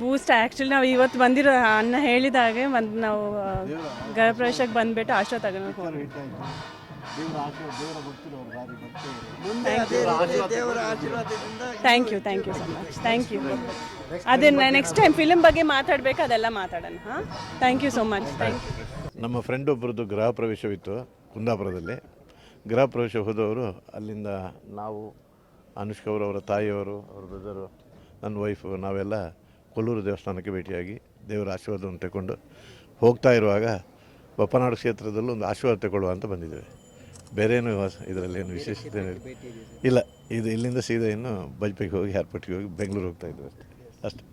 ಬೂಸ್ಟ್ actually ನಾವು ಇವತ್ತು ಬಂದಿರೋ ಅನ್ನ ಹೇಳಿದಾಗೆ ಒಂದು ನಾವು ಗೃಹಪ್ರವೇಶಕ್ಕೆ ಬಂದುಬಿಟ್ಟು ಆಶ್ರ ತಗೊಂಡು thank you thank you so much thank you ಅದೇ ನೆಕ್ಸ್ಟ್ ಟೈಮ್ ಫಿಲ್ಮ್ ಬಗ್ಗೆ ಮಾತಾಡಬೇಕು, ಅದೆಲ್ಲ ಮಾತಾಡೋಣ, ಹಾಂ? Thank you so much thank you ನಮ್ಮ ಫ್ರೆಂಡ್ ಒಬ್ಬರದ್ದು ಗೃಹ ಪ್ರವೇಶವಿತ್ತು ಕುಂದಾಪುರದಲ್ಲಿ. ಗೃಹ ಪ್ರವೇಶ ಹೋದವರು ಅಲ್ಲಿಂದ ನಾವು ಅನುಷ್ಕಾ ಅವರು ಅವರ ತಾಯಿಯವರು ಅವ್ರ ಬ್ರದರು ನನ್ನ ವೈಫು ನಾವೆಲ್ಲ ಕೊಲ್ಲೂರು ದೇವಸ್ಥಾನಕ್ಕೆ ಭೇಟಿಯಾಗಿ ದೇವರ ಆಶೀರ್ವಾದವನ್ನು ತಗೊಂಡು ಹೋಗ್ತಾ ಇರುವಾಗ ಬಪ್ಪನಾಡು ಕ್ಷೇತ್ರದಲ್ಲೂ ಒಂದು ಆಶೀರ್ವಾದ ತಗೊಳ್ಳುವ ಅಂತ ಬಂದಿದ್ದೇವೆ. ಬೇರೇನು ಇದರಲ್ಲಿ ಏನು ವಿಶೇಷತೆ. ಇಲ್ಲ ಇದು ಇಲ್ಲಿಂದ ಸೀದಾ ಇನ್ನು ಬಜ್ಪೆಗೆ ಹೋಗಿ ಏರ್ಪೋರ್ಟ್ಗೆ ಹೋಗಿ ಬೆಂಗಳೂರು ಹೋಗ್ತಾ ಇದ್ದೇವೆ ಅಷ್ಟೇ. ಅಷ್ಟೇ.